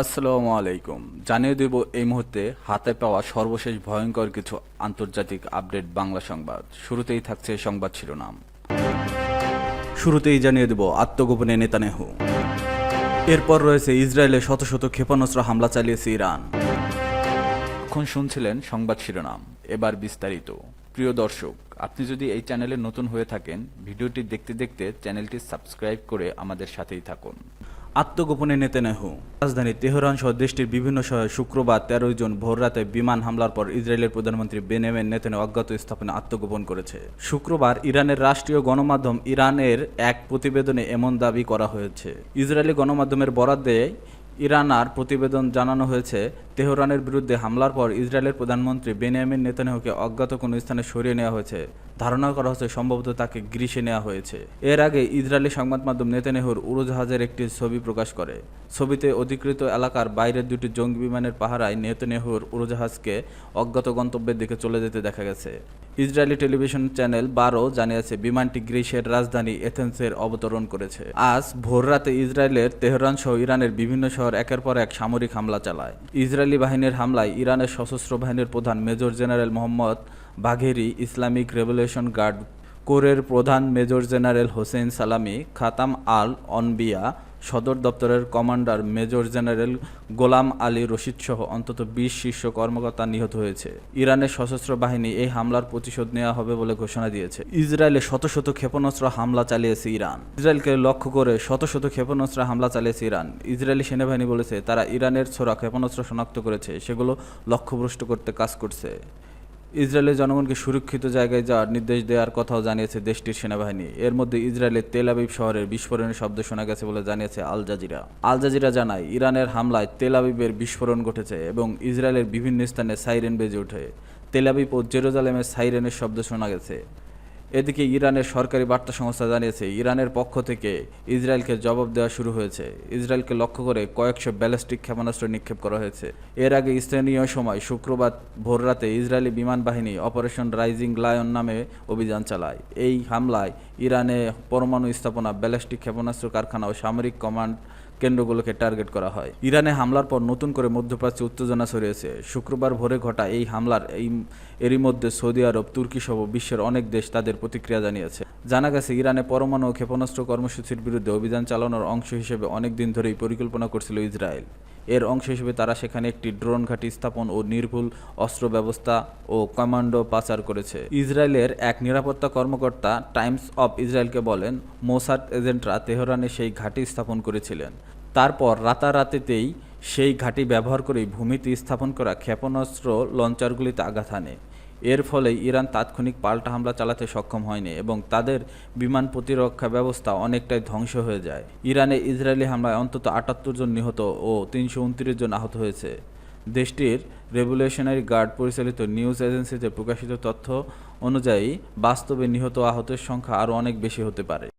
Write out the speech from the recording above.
আসসালামু আলাইকুম। জানিয়ে দেব এই মুহূর্তে হাতে পাওয়া সর্বশেষ ভয়ঙ্কর কিছু আন্তর্জাতিক আপডেট বাংলা সংবাদ। শুরুতেই থাকছে সংবাদ শিরোনাম। শুরুতেই জানিয়ে দেব আত্মগোপনে নেতানেহু। এরপর রয়েছে ইসরায়েলে শত শত ক্ষেপণাস্ত্র হামলা চালিয়েছে ইরান। এখন শুনছিলেন সংবাদ শিরোনাম। এবার বিস্তারিত। প্রিয় দর্শক, আপনি যদি এই চ্যানেলে নতুন হয়ে থাকেন, ভিডিওটি দেখতে দেখতে চ্যানেলটি সাবস্ক্রাইব করে আমাদের সাথেই থাকুন। আত্মগোপনে নেতেনেহু। রাজধানী তেহরান সহ দেশটির বিভিন্ন শহরে শুক্রবার তেরোই জন ভোররাতে বিমান হামলার পর ইসরায়েলের প্রধানমন্ত্রী বেনেমেন নেতেনে অজ্ঞাত স্থাপনে আত্মগোপন করেছে। শুক্রবার ইরানের রাষ্ট্রীয় গণমাধ্যম ইরানের এক প্রতিবেদনে এমন দাবি করা হয়েছে। ইসরায়েলি গণমাধ্যমের বরাদ্দে ইরানার প্রতিবেদন জানানো হয়েছে, তেহরানের বিরুদ্ধে হামলার পর ইসরায়েলের প্রধানমন্ত্রী বেনিয়ামিন নেতানিয়াহুকে অজ্ঞাত কোনো স্থানে সরিয়ে নেওয়া হয়েছে। ধারণা করা হচ্ছে সম্ভবত তাকে গ্রিসে নেওয়া হয়েছে। এর আগে ইসরায়েলি সংবাদ মাধ্যম নেতানিয়াহুর উড়োজাহাজের একটি ছবি প্রকাশ করে। ছবিতে অধিকৃত এলাকার বাইরের দুটি জঙ্গি বিমানের পাহারায় নেতানিয়াহুর উড়োজাহাজকে অজ্ঞাত গন্তব্যের দিকে চলে যেতে দেখা গেছে। ইসরায়েলি টেলিভিশন চ্যানেল বারো জানিয়েছে, বিমানটি গ্রিসের রাজধানী এথেন্সের অবতরণ করেছে। আজ ভোররাতে ইসরায়েলের তেহরান সহ ইরানের বিভিন্ন শহর একের পর এক সামরিক হামলা চালায়। ইসরায়েলি বাহিনীর হামলায় ইরানের সশস্ত্র বাহিনীর প্রধান major general Mohammad Bagheri Islamic Revolution Guard কোরের প্রধান মেজর জেনারেল হোসেন সালামি, খাতাম আল অনবিয়া, সদর দপ্তরের commander major general Gholam Ali Rashid সহ অন্তত বিশ শীর্ষ কর্মকর্তা নিহত হয়েছে। ইরানের সশস্ত্র বাহিনী এই হামলার প্রতিশোধ নেওয়া হবে বলে ঘোষণা দিয়েছে। ইসরায়েলে শত শত ক্ষেপণাস্ত্র হামলা চালিয়েছে ইরান। ইসরায়েলকে লক্ষ্য করে শত শত ক্ষেপণাস্ত্র হামলা চালিয়েছে ইরান। ইসরায়েলি সেনাবাহিনী বলেছে, তারা ইরানের ছোড়া ক্ষেপণাস্ত্র শনাক্ত করেছে, সেগুলো লক্ষ্যভ্রষ্ট করতে কাজ করছে। ইসরায়েলের জনগণকে সুরক্ষিত জায়গায় যাওয়ার নির্দেশ দেওয়ার কথাও জানিয়েছে দেশটির সেনাবাহিনী। এর মধ্যে ইসরায়েলের তেল আবিব শহরের বিস্ফোরণের শব্দ শোনা গেছে বলে জানিয়েছে আল জাজিরা। আল জাজিরা জানায়, ইরানের হামলায় তেল আবিবের বিস্ফোরণ ঘটেছে এবং ইসরায়েলের বিভিন্ন স্থানে সাইরেন বেজে ওঠে। তেল আবিব ও জেরুজালেমের সাইরেনের শব্দ শোনা গেছে। এদিকে ইরানের সরকারি বার্তা সংস্থা জানিয়েছে, ইরানের পক্ষ থেকে ইসরায়েলকে জবাব দেওয়া শুরু হয়েছে। ইসরায়েলকে লক্ষ্য করে কয়েকশো ব্যালিস্টিক ক্ষেপণাস্ত্র নিক্ষেপ করা হয়েছে। এর আগে স্থানীয় সময় শুক্রবার ভোররাতে ইসরায়েলি বিমান বাহিনী অপারেশন রাইজিং লায়ন নামে অভিযান চালায়। এই হামলায় ইরানে পরমাণু স্থাপনা, ব্যালিস্টিক ক্ষেপণাস্ত্র কারখানা ও সামরিক কমান্ড কেন্দ্রগুলোকে টার্গেট করা হয়। ইরানে হামলার পর নতুন করে মধ্যপ্রাচ্যে উত্তেজনা ছড়িয়েছে। শুক্রবার ভোরে ঘটা এই হামলার এই এরই মধ্যে সৌদি আরব, তুর্কি সহ বিশ্বের অনেক দেশ তাদের প্রতিক্রিয়া জানিয়েছে। জানা গেছে, ইরানে পরমাণু ও ক্ষেপণাস্ত্র কর্মসূচির বিরুদ্ধে অভিযান চালানোর অংশ হিসেবে অনেক দিন ধরেই পরিকল্পনা করছিল ইসরায়েল। এর অংশ হিসেবে তারা সেখানে একটি ড্রোন ঘাঁটি স্থাপন ও নির্ভুল অস্ত্র ব্যবস্থা ও কমান্ডো পাচার করেছে। ইসরায়েলের এক নিরাপত্তা কর্মকর্তা টাইমস অফ ইসরায়েলকে বলেন, মোসাদ এজেন্টরা তেহরানে সেই ঘাঁটি স্থাপন করেছিলেন। তারপর রাতারাতিতেই সেই ঘাঁটি ব্যবহার করেই ভূমিতে স্থাপন করা ক্ষেপণাস্ত্র লঞ্চারগুলিতে আঘাত হানে। এর ফলে ইরান তাৎক্ষণিক পাল্টা হামলা চালাতে সক্ষম হয়নি এবং তাদের বিমান প্রতিরক্ষা ব্যবস্থা অনেকটাই ধ্বংস হয়ে যায়। ইরানে ইসরায়েলি হামলায় অন্তত আটাত্তর জন নিহত ও তিনশো উনত্রিশ জন আহত হয়েছে। দেশটির রেভলিউশনারি গার্ড পরিচালিত নিউজ এজেন্সিতে প্রকাশিত তথ্য অনুযায়ী, বাস্তবে নিহত আহতের সংখ্যা আরও অনেক বেশি হতে পারে।